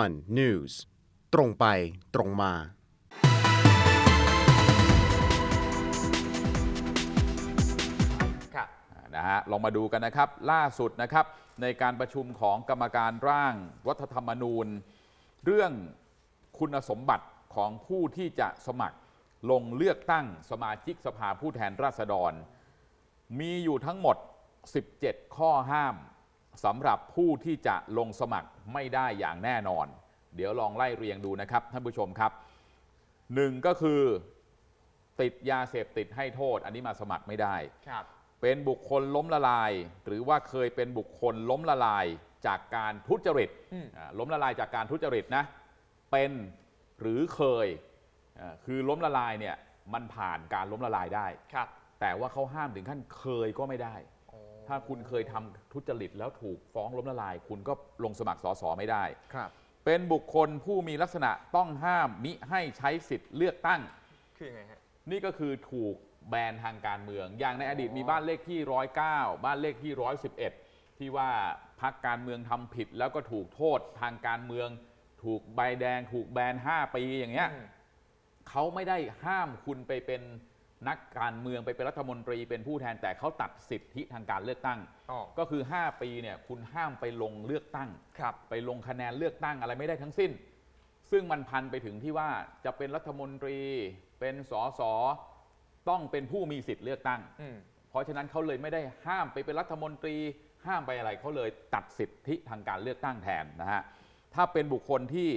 one news ตรงไปตรงมา ครับนะฮะลองมาดูกันนะครับ ล่าสุดนะครับ ในการประชุมของกรรมการร่างรัฐธรรมนูญ เรื่องคุณสมบัติของผู้ที่จะสมัครลงเลือกตั้งสมาชิกสภาผู้แทนราษฎร มีอยู่ทั้งหมด 17 ข้อห้าม สำหรับผู้ที่จะลงสมัครไม่ได้อย่างแน่นอน เดี๋ยวลองไล่เรียงดูนะครับท่านผู้ชมครับหนึ่งก็คือติดยาเสพติดให้โทษ อันนี้มาสมัครไม่ได้ครับ เป็นบุคคลล้มละลาย หรือว่าเคยเป็นบุคคลล้มละลายจากการทุจริตอืมอ่าล้มละลายจากการทุจริตนะ เป็นหรือเคยอ่าคือล้มละลายเนี่ยมันผ่านการล้มละลายได้ครับ แต่ว่าเขาห้ามถึงขั้นเคยก็ไม่ได้ ถ้าคุณเคยทำทุจริตแล้วถูกฟ้องล้มละลาย คุณก็ลงสมัครสอสอไม่ได้ ครับ เป็นบุคคลผู้มีลักษณะต้องห้ามมิให้ใช้สิทธิ์เลือกตั้ง คือยังไงฮะ นี่ก็คือถูกแบนทางการเมือง อย่างในอดีตมีบ้านเลขที่ร้อยเก้าบ้านเลขที่ร้อยสิบเอ็ดที่ว่าพักการเมืองทำผิดแล้วก็ถูกโทษทางการเมือง ถูกใบแดง ถูกแบนห้าปีอย่างเงี้ย อืม เขาไม่ได้ห้ามคุณไปเป็น นักการเมืองไปเป็นรัฐมนตรีเป็นผู้แทนแต่เขาตัดสิทธิทางการเลือกตั้ง อ๋อ ก็คือ 5 ปีเนี่ยคุณห้ามไปลงเลือกตั้ง ครับ ไปลงคะแนนเลือกตั้งอะไรไม่ได้ทั้งสิ้น ซึ่งมันพันไปถึงที่ว่าจะเป็นรัฐมนตรีเป็นสสต้องเป็นผู้มีสิทธิ์เลือกตั้ง อืม เพราะฉะนั้นเขาเลยไม่ได้ห้ามไปเป็นรัฐมนตรี ห้ามไปอะไรเขาเลยตัดสิทธิทางการเลือกตั้งแทนนะฮะถ้าเป็นบุคคลที่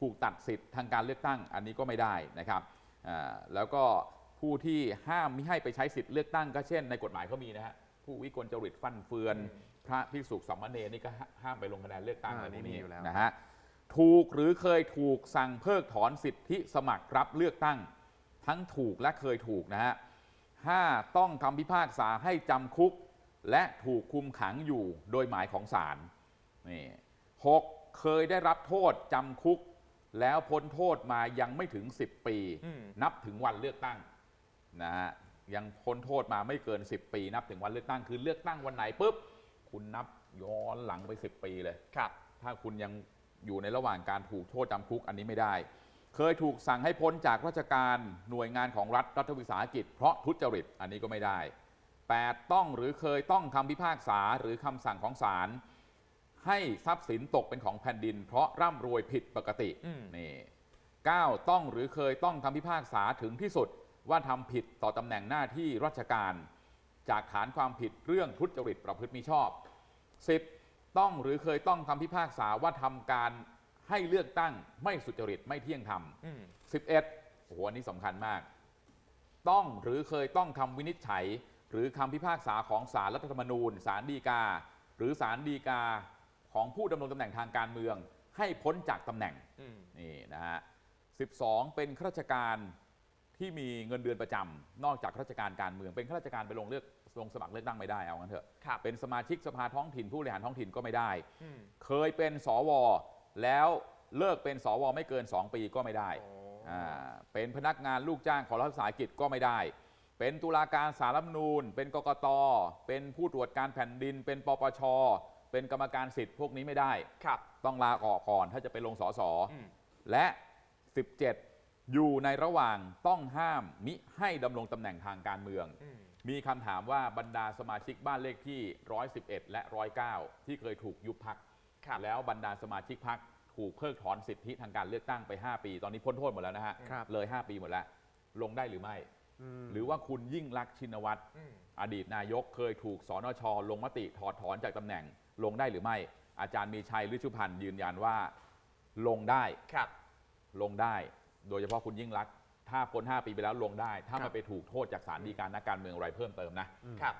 ถูกตัดสิทธิ์ทางการเลือกตั้ง อันนี้ก็ไม่ได้นะครับอ่าแล้วก็ ผู้ที่ห้ามไม่ให้ไปใช้สิทธิ์เลือกตั้งก็เช่น ในกฎหมายเขามีนะฮะผู้วิกลจริตฟั่นเฟือน พระภิกษุสามเณรนี่ก็ห้ามไปลงคะแนนเลือกตั้งอ่าอะไรพวกนี่มีนี้อยู่แล้วนะฮะถูกหรือเคยถูกสั่งเพิกถอนสิทธิสมัครรับเลือกตั้ง ทั้งถูกและเคยถูกนะฮะห้าต้องคำพิพากษาให้จำคุก และถูกคุมขังอยู่โดยหมายของศาลนี่หกเคยได้รับโทษจำคุก แล้วพ้นโทษมายังไม่ถึง 10 ปีอืมนับถึงวันเลือกตั้ง นะฮะยังพ้นโทษมาไม่เกิน 10 ปี นับถึงวันเลือกตั้งคือเลือกตั้งวันไหนปุ๊บคุณนับย้อนหลังไป 10 ปีเลยครับ ถ้าคุณยังอยู่ในระหว่างการถูกโทษจำคุกอันนี้ไม่ได้ เคยถูกสั่งให้พ้นจากราชการหน่วยงานของรัฐรัฐวิสาหกิจ เพราะทุจริตอันนี้ก็ไม่ได้ 8 ต้องหรือเคยต้องคำพิพากษาหรือคำสั่งของศาลให้ทรัพย์สินตกเป็นของแผ่นดิน เพราะร่ำรวยผิดปกติอืมนี่9ต้องหรือเคยต้องคำพิพากษาถึงที่สุด ว่าทำผิดต่อตำแหน่งหน้าที่ราชการ จากฐานความผิดเรื่องทุจริตประพฤติมิชอบ 10. ต้องหรือเคยต้องคำพิพากษาว่าทำการให้เลือกตั้งไม่สุจริตไม่เที่ยงธรรม 11 โอ้โหอันนี้สำคัญมาก ต้องหรือเคยต้องคำวินิจฉัย หรือคำพิพากษาของศาลรัฐธรรมนูญศาลฎีกา หรือศาลฎีกาของผู้ดำรงตำแหน่งทางการเมือง ให้พ้นจากตำแหน่งนี่นะฮะ 12 เป็นข้าราชการ ที่มีเงินเดือนประจำนอกจากข้าราชการการเมืองเป็นข้าราชการไปลงเลือกลงสมัครเลือกตั้งไม่ได้เอางั้นเถอะครับ เป็นสมาชิกสภาท้องถิ่นผู้บริหารท้องถิ่นก็ไม่ได้ อืมเคยเป็นสว แล้วเลิกเป็นสว ไม่เกิน 2 ปีก็ไม่ได้อ๋ออ่าเป็นพนักงานลูกจ้างของรัฐวิสาหกิจก็ไม่ได้ เป็นตุลาการสารรัฐธรรมนูญ เป็นกกต เป็นผู้ตรวจการแผ่นดิน เป็นปปช เป็นกรรมการสิทธิ์พวกนี้ไม่ได้ ครับ ต้องลาออกก่อนถ้าจะไปลงสสอืมและ 17 อยู่ในระหว่างต้องห้ามมิให้ดำรงตำแหน่งทางการเมืองอืมมีคำถามว่าบรรดาสมาชิกบ้านเลขที่ 111 และ 109 ที่เคยถูกยุบพักครับแล้วบรรดาสมาชิกพักถูกเพิกถอนสิทธิทางการเลือกตั้งไป 5 ปี ตอนนี้พ้นโทษหมดแล้วนะฮะครับเลย 5 ปีหมดแล้ว ลงได้หรือไม่ หรือว่าคุณยิ่งรักษณ์ชินวัตรอืมอดีตนายกเคยถูกสนช ลงมติถอดถอนจากตำแหน่ง ลงได้หรือไม่ อาจารย์มีชัยฤชุพันธ์ยืนยันว่า ลงได้ครับลงได้ โดยเฉพาะคุณยิ่งรักษณ์ถ้าพ้น 5 ปีไปแล้วลงได้ ถ้าครัมันบไปถูกโทษจากศาลฎีกานักการเมืองอะไรเพิ่มเติมนะครับ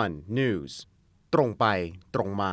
one news ตรงไปตรงมา